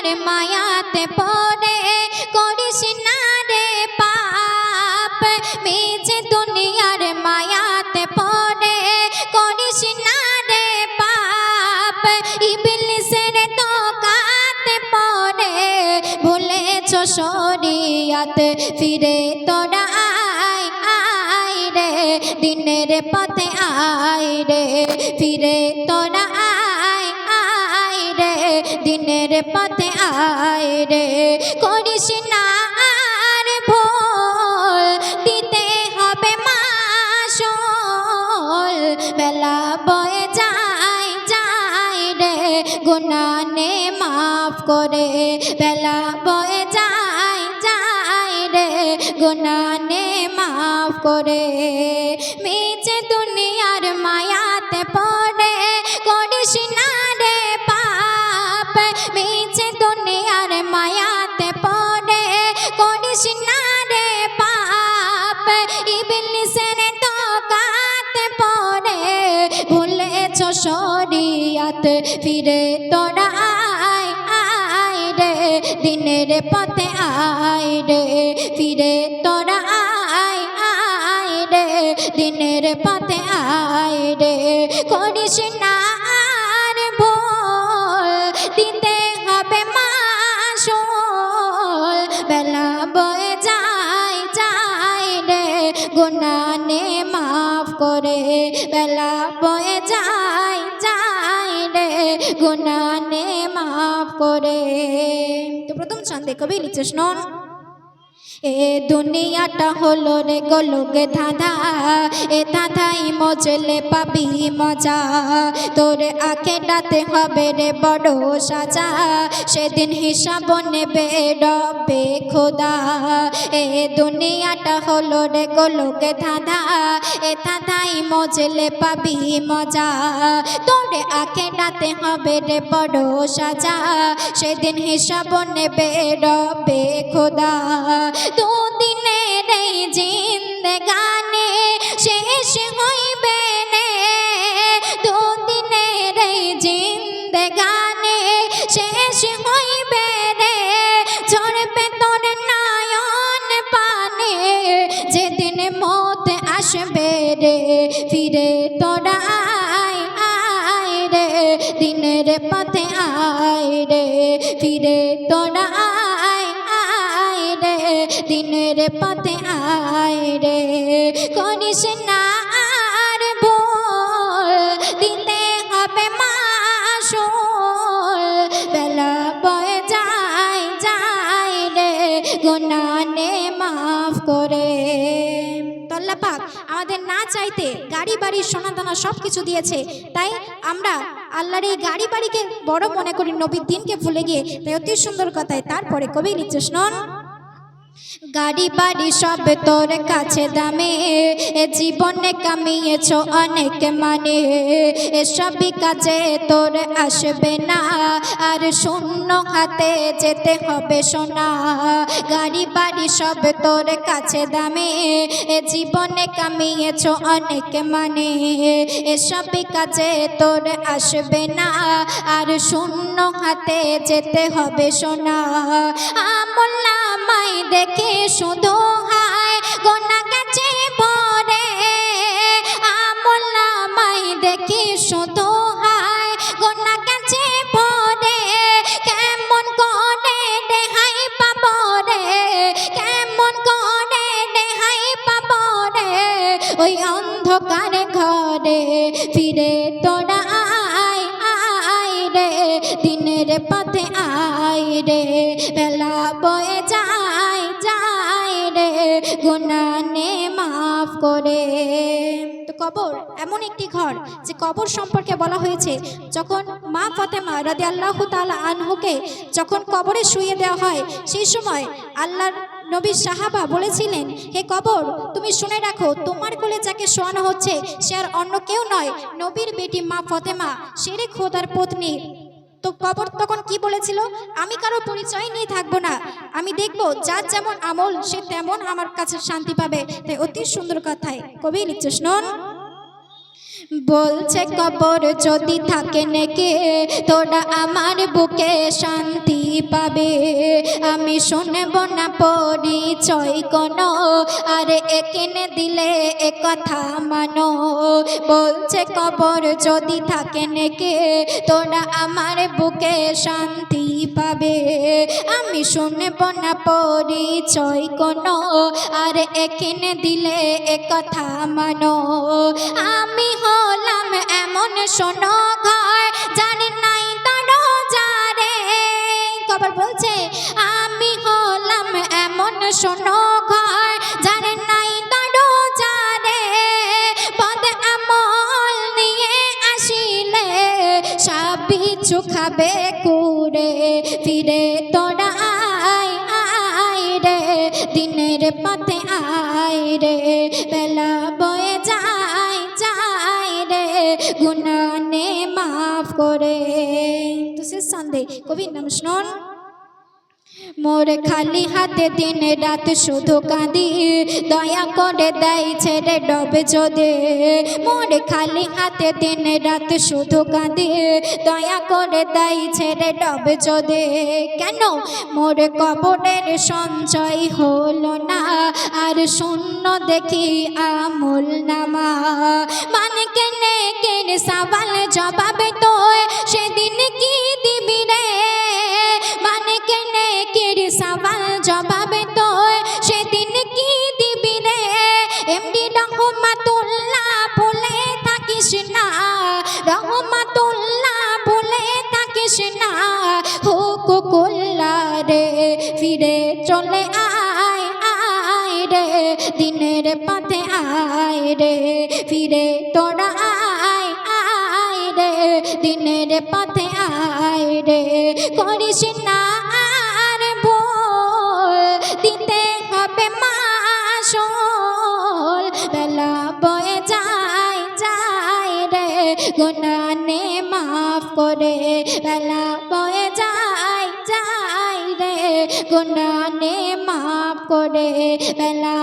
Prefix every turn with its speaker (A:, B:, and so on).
A: দুনিয়ার মায়াতে পড়ে করিস না রে পাপ। মেঝে দুনিয়ার মায়াতে পড়ে করিস না রে পাপ। ইবলিসের তো কাতে ভুলেছ শরিয়াত, ফিরে তোরা আয় আয় রে, দিনের পথে আয় রে। ফিরে তোরা আয় আয় রে, দিনের পথে আয় রে। করিস না আর ভুল, দিতে হবে মাসল। বেলা বয়ে যায় যায় রে গুনানে মাফ করে। বেলা বয়ে যায় যায় রে গুনানে মাফ করে। মেচে দুনিয়ার মায়াতে শরিয়াত ফিরে তোরা আয় আয় রে, দিনের পথে আয় রে। ফিরে তোরা আয় আয় রে, দিনের পথে আয় রে। করিস না আর ভুল, দিতে হবে মাসুল। বেলা বয়ে যায় যায় রে, গুনানে মাফ করে। বেলা বয়ে যায় রে গুনানে মাফ করে। তো প্রথম ছন্দে কবি লিখছে শুনুন এ দুনিয়াটা হলো রে গোলকে ধাঁধা, এ ধাঁধাই মজলে পাবি মজা। তোর আখে ডাতে হবে রে বড় সাজা, সেদিন হিসাব নেবে রবে খোদা। এ দুনিয়াটা হলো রে গোলকে ধাঁধা, এ ধাঁধাই মজলে পাবি মজা। তোর আখে ডাতে হবে রে বড় সাজা, সেদিন হিসাব নেবে রবে খোদা। দুদিনের এই জিন্দগানে, শেষ হইবে নে। দুদিনের এই জিন্দগানে, শেষ হইবে রে ঝরবে তোর নয়ন পানে, যেদিন মত আসবে রে, ফিরে তোরা দিনের পথে আয় রে। করিস না আর ভুল, দিতে হবে মাসুল। বেলা বয়ে যায় যায় রে গুনানে মাফ করে। পাক আমাদের না চাইতে গাড়ি, বাড়ি সোনা দানা সব কিছু দিয়েছে। তাই আমরা আল্লাহর এই গাড়ি, বাড়িকে বড় মনে করি, নবীর দিনকে ভুলে গিয়ে। তাই অতি সুন্দর কথায় তারপরে কবি লিখছে শুনুন গাড়ি বাড়ি সব তোর কাছে দামে। এ জীবনে কামিয়েছ অনেক মানে। এসবই কাজে তোর আসবে না। আর শূন্য হাতে যেতে হবে সোনা। গাড়ি বাড়ি সব তোর কাছে দামে। এ জীবনে কামিয়েছ অনেক মানে। এসবই কাজে তোর আসবে না। আর শূন্য হাতে যেতে হবে সোনা। আমল নামাই দেখে শুধু হায় গোনা গেছে ভরে আমল নামাই দেখে শুধু হায় গোনা গেছে ভরে কেমন করে দেহাই পাব রে? কেমন করে দেহাই পাব রে? ওই অন্ধকার ঘরে ফিরে তোরা আয় রে, দিনের পথে আয় রে। বেলা বয়ে যায় যায় রে গুনানে মাফ করে। তো কবর এমন একটি ঘর যে কবর সম্পর্কে বলা হয়েছে, যখন মা ফাতেমা রাদি আল্লাহ তালা আনহুকে যখন কবরে শুয়ে দেওয়া হয়, সেই সময় আল্লাহর নবী সাহাবা বলেছিলেন, হে কবর, তুমি শুনে রাখো, তোমার কোলে যাকে শোয়ানো হচ্ছে, সে আর অন্য কেউ নয়, নবীর বেটি মা ফতেমা, সেরে খোদার পত্নী। তো কবর তখন কি বলেছিল? আমি কারও পরিচয় নিয়ে থাকব না। আমি দেখব যার যেমন আমল, সে তেমন আমার কাছে শান্তি পাবে। তাই অতি সুন্দর কথায় কবি শুনুন বলছে কবর যদি থাকে নেকে, তোরা আমার বুকে শান্তি পাবে। আমি শুনব না পরিচয় কোনো, আর একেনে দিলে এ কথা মানো। বলছে কবর যদি থাকে নেকে, তোরা আমার বুকে শান্তি পাবে। আমি শুনব না পরিচয় কোনো, আর একেনে দিলে এ কথা মানো। আমি হলাম এমন শোনো ঘর, জানি নাই তারও যারে কবর বলছে, আমি হলাম এমন শোনো ঘর, জানি নাই তারও যারে পদ আমল নিয়ে আসিলে সাবিছু খাবে কুড়ে। ফিরে তোরা আয় রে, দিনের পথে আয় রে। বেলা মাফ করে। তো শেষ সন্দেহ কবির নাম শুনুন মোর খালি হাতে দিন রাত শুধু কাঁদি, দয়া করে দেয় ছেড়ে ডবে যদি। মোর খালি হাতে দিন রাত শুধু কাঁদি, দয়া করে দেয় ছেড়ে ডবে যদি। কেন? মোর কবরের সঞ্চয় হলো না, আর শূন্য দেখি আমল নামা। মানে কেনে কেনে সওয়াল জবাবে তো সেদিন কি দিবি রে? সওয়াল জবাবে তো সেদিন কি দিবি রে? এমডি রহমাতুল্লাহ বলে থাকিস না, রহমাতুল্লাহ বলে থাকিস না। হুকুকুল্লা রে, ফিরে চলে আয় আয় রে, দিনের পথে আয় রে, ফিরে তোরা আয় আয় রে, দিনের পথে আয় রে। করিস না করে বেলা বয়ে যায় যায় রে। গুনানে মাপ করে বেলা